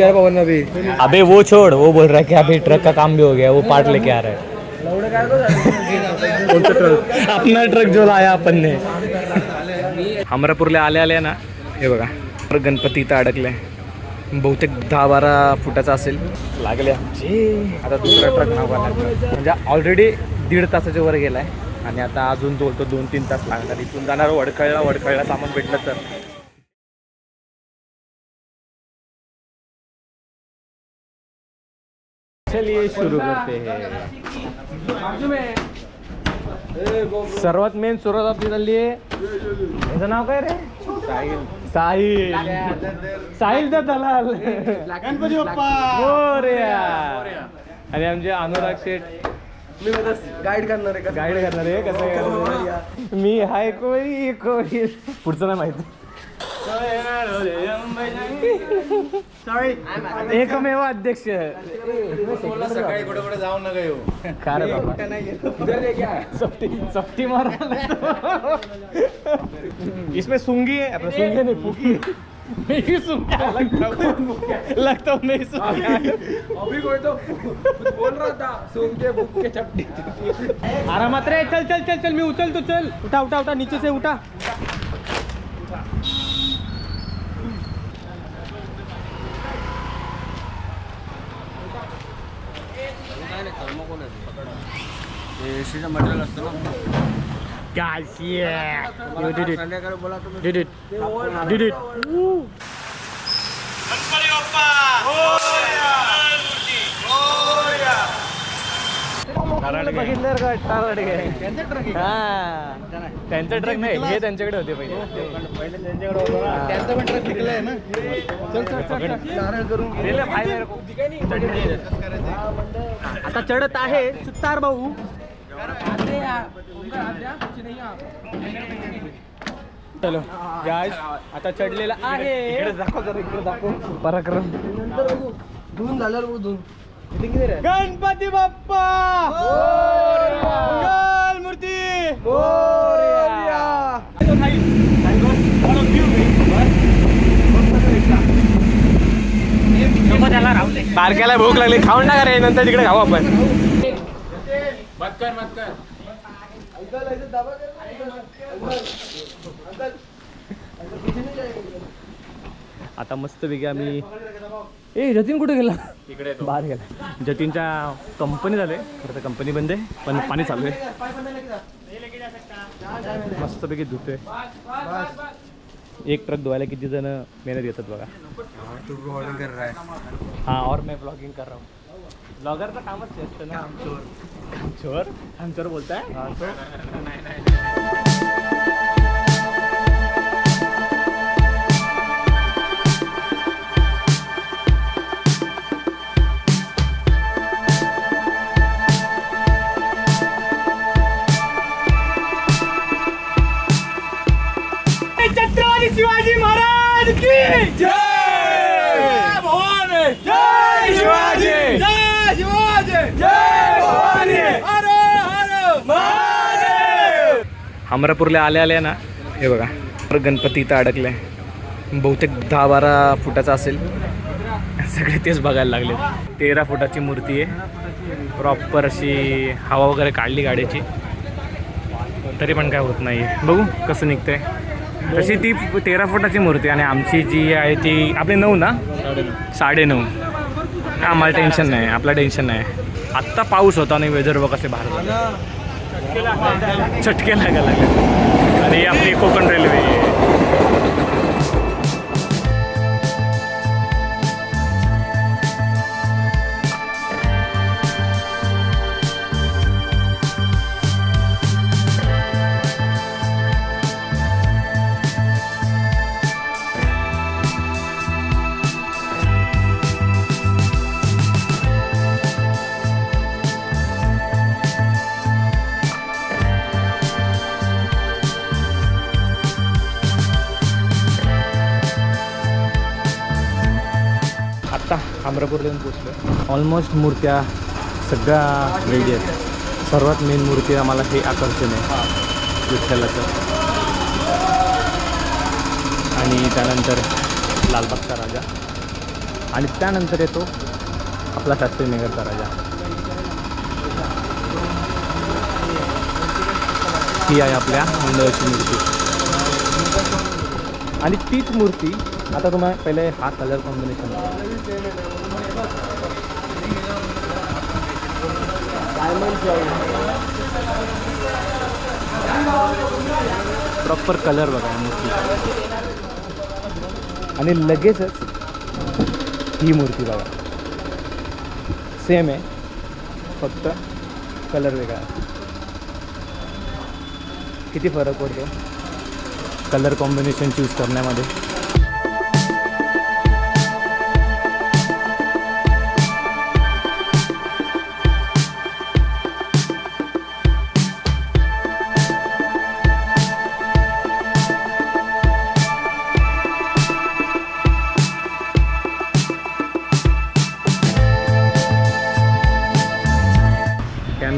प्यारा पवन अभी। अबे वो छोड़ वो बोल रहा है कि अभी ट्रक का काम भी हो गया वो पार्ट लेके आ रहा है। अपना ट्रक जो लाया आपण ने। हमरापूरला आले आले ना हे बघा. तर गणपती इथं अडकले. बहुतेक दहा बारा फुटाचा असेल. लागले आमचे. आता दुसरा ट्रक नाव म्हणजे ऑलरेडी दीड तासाच्या वर गेलाय. आणि आता अजून बोलतो दोन तीन तास लागणार. इथून जाणार वडखळला वडखळला सामान भेटलं तर. चलिए शुरू करते हैं। सर्वात मेन सुरुवात आपली झाली आहे याचं नाव काय रे साहिल। साहिल। साहिल दा दलाल। गणपती आणि आमचे अनुराग शेठ मी गाईड करणार आहे गाईड करणार आहे कसं? मी हाय कोई कोई। पुढचं नाही माहिती. एकमेव अध्यक्ष. सकाळी कुठे कुठे जाऊ नका येऊ. का रे बाबा? चपटी चपटी मार इसमें सूंगी है अपना सूंगी नहीं फूकी मैं ही सूंगा लगता हूँ लगता हूँ मैं ही सूंगा अभी कोई तो बोल रहा था सूंघ के भूख के चपटी आरामात रे चल चल चल चल मी उचल तू चल। उठा उठा उठा नीचे से उठा। एसीचं मटेरियल असतं ना Guys, yeah. You did it. संध्याकाळी बोला तुम्ही Did बघितलं हा. त्यांचा ट्रक नाही हे त्यांच्याकडे होते पहिले. आता चढत आहे सुतार भाऊ. चलो गाय आता चढलेला आहे. इकडे दाखव जरा इकडे दाखव. पराक्रम. धुवून झाल्यावर बघ धुवून. गणपती बाप्पा! मंगल मूर्ती! बारक्याला भूक लागली. खाऊन टाका रे नंतर तिकडे खाऊ आपण. आता मस्त पैकी आम्ही ए जतीन कुठे गेला? इकडे बाहेर गेला. जतीनच्या कंपनी झाले. खरं तर कंपनी बंद आहे पण पाणी चालू आहे. मस्तपैकी धुतोय एक ट्रक धुवायला किती जण मेहनत घेतात बघा. है हाँ और मैं ब्लॉगिंग कर रहा हूँ. ब्लॉगर का कामच असतं ना. चोर हम चोर बोलता छत्रपती शिवाजी महाराज की जय! भवानी! जय शिवाजी! जय शिवाजी! जय भवानी! हर हर! महादेव! हमरापूरला आले आले ना हे बघा तर गणपती इथं अडकले. बहुतेक दहा बारा फुटाचा असेल. सगळे तेच बघायला लागले. तेरा फुटाची मूर्ती आहे. प्रॉपर अशी हवा वगैरे काढली गाडीची. तरी पण काय होत नाही बघू कसं निघतंय. तशी ती तेरा फुटाची मूर्ती आणि आमची जी आहे ती आपली नऊ ना? साडे नऊ. आम्हाला टेन्शन नाही आपलं टेन्शन नाही. आत्ता पाऊस होता आणि वेदर बघ कसे बाहेर झाले. चटके लागायला लागले. आणि आपली कोकण रेल्वे अमरापूरला पोचलो ऑलमोस्ट मूर्त्या सगळ्या रेडी आहेत. सर्वात मेन मूर्ती आम्हाला हे आकर्षण आहे. विठ्ठलाचं. आणि त्यानंतर लालबागचा राजा. आणि त्यानंतर येतो आपला शास्त्रीनगरचा राजा. ही आहे आपल्या मंडळाची मूर्ती. आणि तीच मूर्ती आता तुम्हाला पहिले हा कलर कॉम्बिनेशन प्रॉपर कलर बघा मूर्ती. आणि लगेचच ही मूर्ती बघा. सेम आहे. फक्त कलर वेगळा आहे. किती फरक पडतो? कलर कॉम्बिनेशन चूज करण्यामध्ये.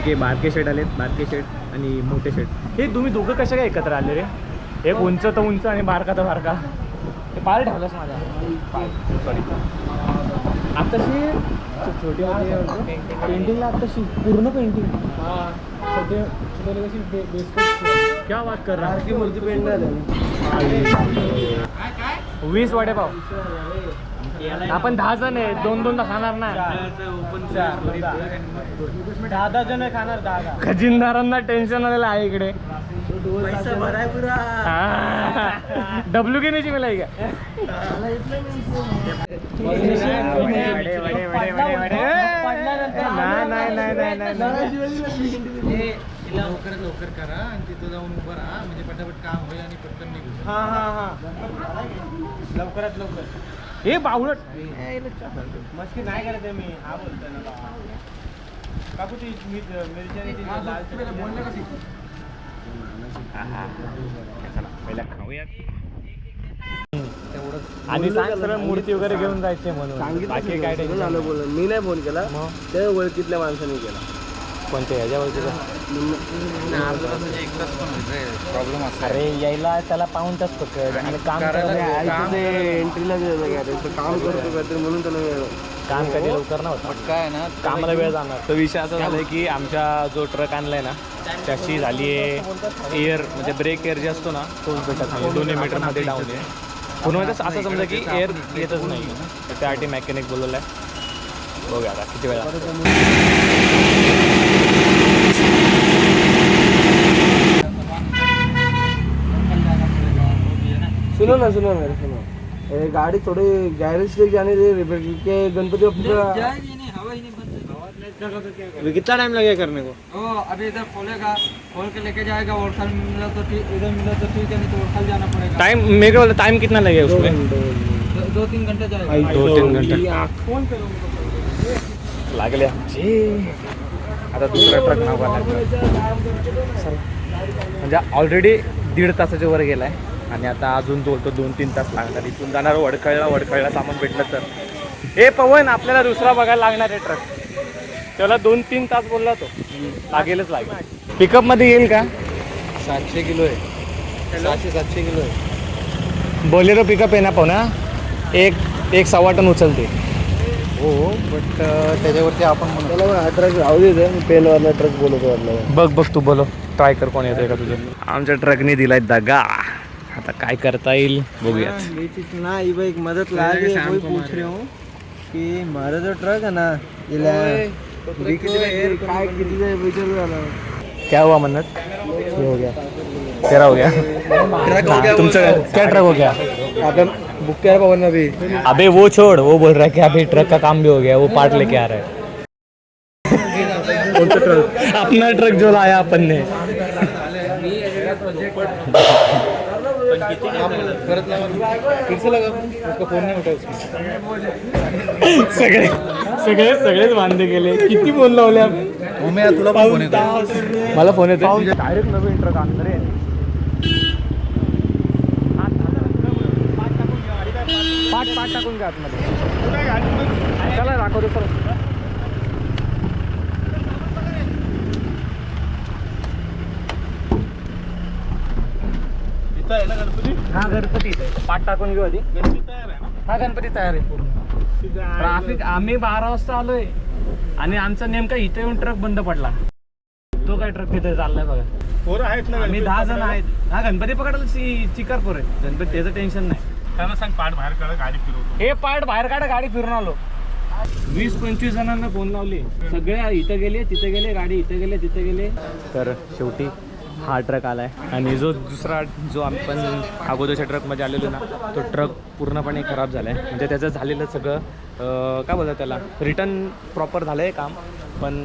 की बारके शेट आलेत बारके शेट आणि मोठे शेट हे तुम्ही दोघं कशा काय एकत्र आले रे? एक उंच तर उंच आणि बारका तर बारका. ते पाय ठेवलास माझा. पाय सॉरी आत्ताशी छोटी पेंटिंगला आत्ताशी पूर्ण पेंटिंग छोटे छोटे कशी क्या बात कर रहा की मूर्ती पेंट वीस वडेपाव आपण दहा जण आहे दोन दोन तर खाणार ना दहा दहा जण खाणार दहा खजिनदारांना टेन्शन आलेलं आहे इकडे. पैसा भराय पुरा. डब्ल्यू के नाही मला का? वडे. नाही, नाही, नाही, नाही. लवकर लवकर करा आणि तिथं जाऊन उभं राहा. म्हणजे पटापट काम होईल आणि पटकन निघू हा हा हा. लवकरात लवकर. हे बावळट. मस्ती नाही करत आहे मी. हा बोलतोय ना काकू ती मिरची बोलणे कशी चला पहिला खाऊया आणि सांग सरळ मूर्ती वगैरे घेऊन जायचे म्हणून. बाकी काय झालं नाही. बोल मी नाही फोन केला. मग? त्या ओळखीतल्या माणसाने केला. कोणत्या ह्याच्यावरती प्रॉब्लेम अरे यायला त्याला पाऊन तास पकड आणि काम एंट्रीला काम करतो म्हणून त्याला काम कधी लवकर नव्हतं काय ना? कामाला वेळ जाणार. तर विषय असा झाला की आमच्या जो ट्रक आणलाय ना त्याची झाली आहे एअर म्हणजे ब्रेक एअर जे असतो ना तोच भेटत नाही. दोन्ही मीटरमध्ये डाऊन आहे. पूर्ण असं समजा की एअर येतच नाही. त्यासाठी मॅकॅनिक बोलवलं आहे बघूया आता किती वेळा सुनो ना सुनो ना सुनो. ए, गाड़ी थोड़ी गैरेज तक जाने दे रिपेयर के गणपति बापू अभी कितना टाइम लगेगा करने को? ओ अभी इधर खोलेगा खोल के लेके जाएगा ओरखल मिला तो ठीक इधर मिला तो ठीक है नहीं तो ओरखल जाना पड़ेगा। टाइम मेरे को टाइम कितना लगेगा उसमें? दो, दो तीन घंटे जाएगा। दो तीन घंटे। फोन लागले आमचे आता दुसरा ट्रक नाव म्हणजे ऑलरेडी दीड तासाच्या वर गेलाय. आणि आता अजून बोलतो दोन तीन तास लागणार. इथून जाणार वडखळला वडखळला सामान भेटलं तर. हे पवन आपल्याला दुसरा बघायला लागणार आहे ट्रक त्याला दोन तीन तास बोलला तो. लागेलच लागेल. पिकअपमध्ये येईल का? सातशे किलो आहे. सातशे सातशे किलो आहे. बोलेरो पिकअप आहे ना पाहुणा एक एक सव्वा टन उचलते. हो बट त्याच्यावरती आपण म्हणतो त्याला हा ट्रक राहू दे पेनवाला ट्रक बोलतो वाटलं बघ बघ तू बोलो. ट्राय कर कोण येतोय का तुझं. आमच्या ट्रकने दिलाय दगा. आता काय करता येईल बघूयात. ना ये भाई एक मदद ला रही है वही पूछ रही हूँ. कि हमारा जो ट्रक है ना ये ला- बिको यार, काय विचारू झाला? क्या हुआ मन्नत? ये हो गया. तेरा हो गया. हाँ, तुमचं क्या ट्रक हो गया? आपने बुक किया पवन अभी अबे वो छोड़ वो बोल रहा है कि अभी ट्रक का काम भी हो गया वो पार्ट लेके आ रहा है. अपना ट्रक जो लाया अपन ने फिर से लगा उसका फोन नहीं उठा उसमें सगळे सगळे सगळेच वांदे गेले किती फोन लावले आपण? तुला पाऊण तास. मला फोन येतो डायरेक्ट नवीन ट्रक आणणार पाठ पाठ टाकून घ्या आतमध्ये. चला दाखवतो सर हा गणपती इथे. पाठ टाकून घेऊ आधी. हा गणपती तयार आहे पूर्ण. ट्राफिक आम्ही बारा वाजता आलोय. आणि आमचा नेमका इथे येऊन ट्रक बंद पडला. तो काय ट्रक तिथे चाललाय बघा. पोरं आहेत ना आम्ही दहा जण आहेत. हा गणपती पकडायला चि चिकारपूर आहे. गणपती त्याचं टेन्शन नाही. त्यांना सांग पाठ बाहेर काढा गाडी फिरवतो. हे पार्ट बाहेर काढा गाडी फिरून आलो. वीस पंचवीस जणांना फोन लावले. सगळे इथं गेले तिथे गेले गाडी इथे गेले तिथे गेले. तर शेवटी हा ट्रक आलाय. आणि जो दुसरा जो आपण अगोदरच्या ट्रकमध्ये आलेलो ना तो ट्रक पूर्णपणे खराब झालाय. म्हणजे त्याचं झालेलं सगळं काय बोलतात त्याला? रिटर्न प्रॉपर झालं आहे काम पण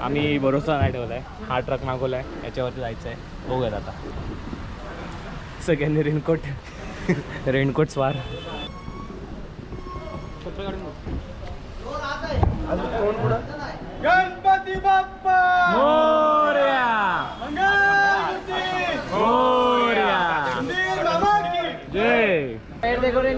आम्ही भरोसा नाही ठेवला आहे हा ट्रक मागवला आहे याच्यावरती जायचं आहे बघूयात आता. सगळ्यांनी रेनकोट रेनकोट स्वार. गणपती बाप्पा मोरया मंगलमूर्ती मोरया मंदिर बाबा की जय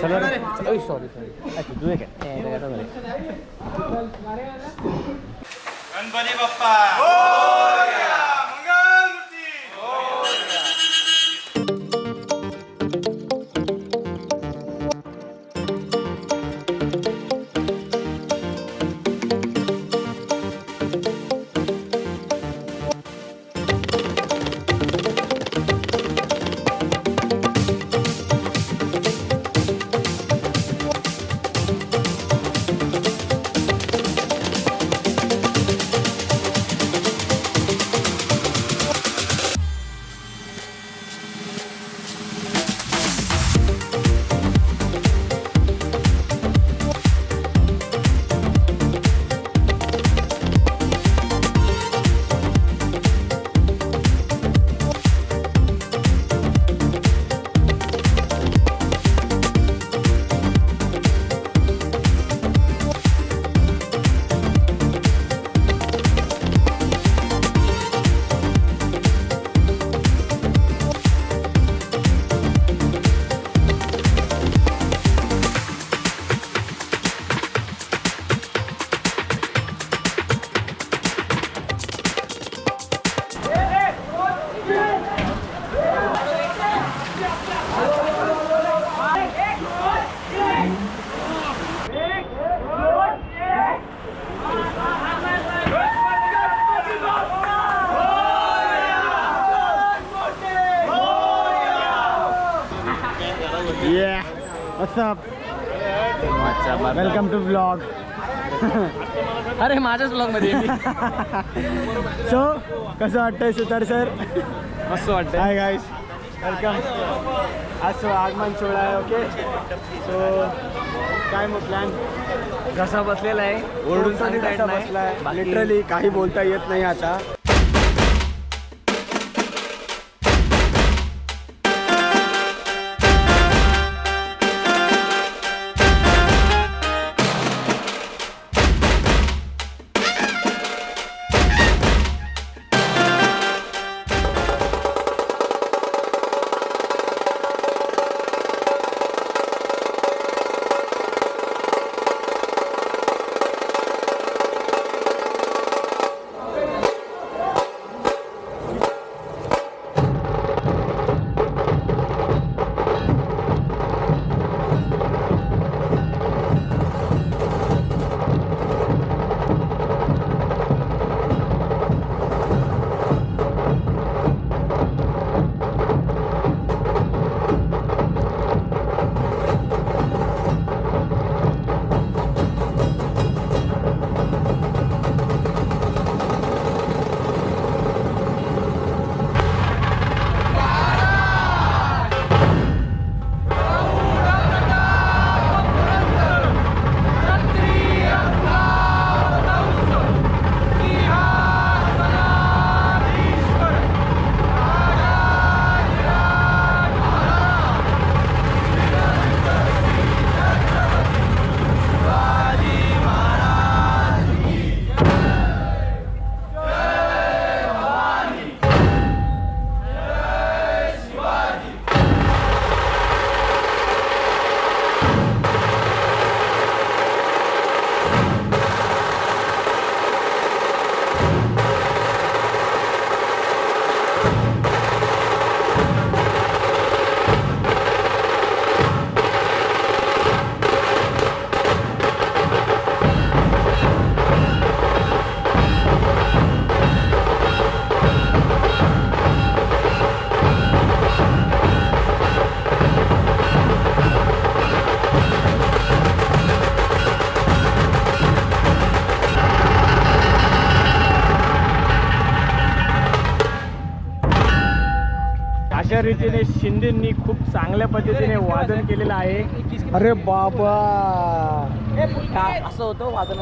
चला रे. सॉरी सॉरी तू काय Ganpati Bappa. Welcome to blog अरे माझ्याच ब्लॉगमध्ये आहे. सो कसं वाटतंय सुतार सर? मस्त वाटतंय. हाय गाईस वेलकम आज सो आगमन सोहळा आहे ओके सो काय मग प्लॅन कसा बसलेला आहे. ओरडून बसलाय. बाकी- लिटरली काही बोलता येत नाही आता. शिंदेंनी खूप चांगल्या पद्धतीने वादन केलेलं आहे. अरे बाबा. असं होतं वादन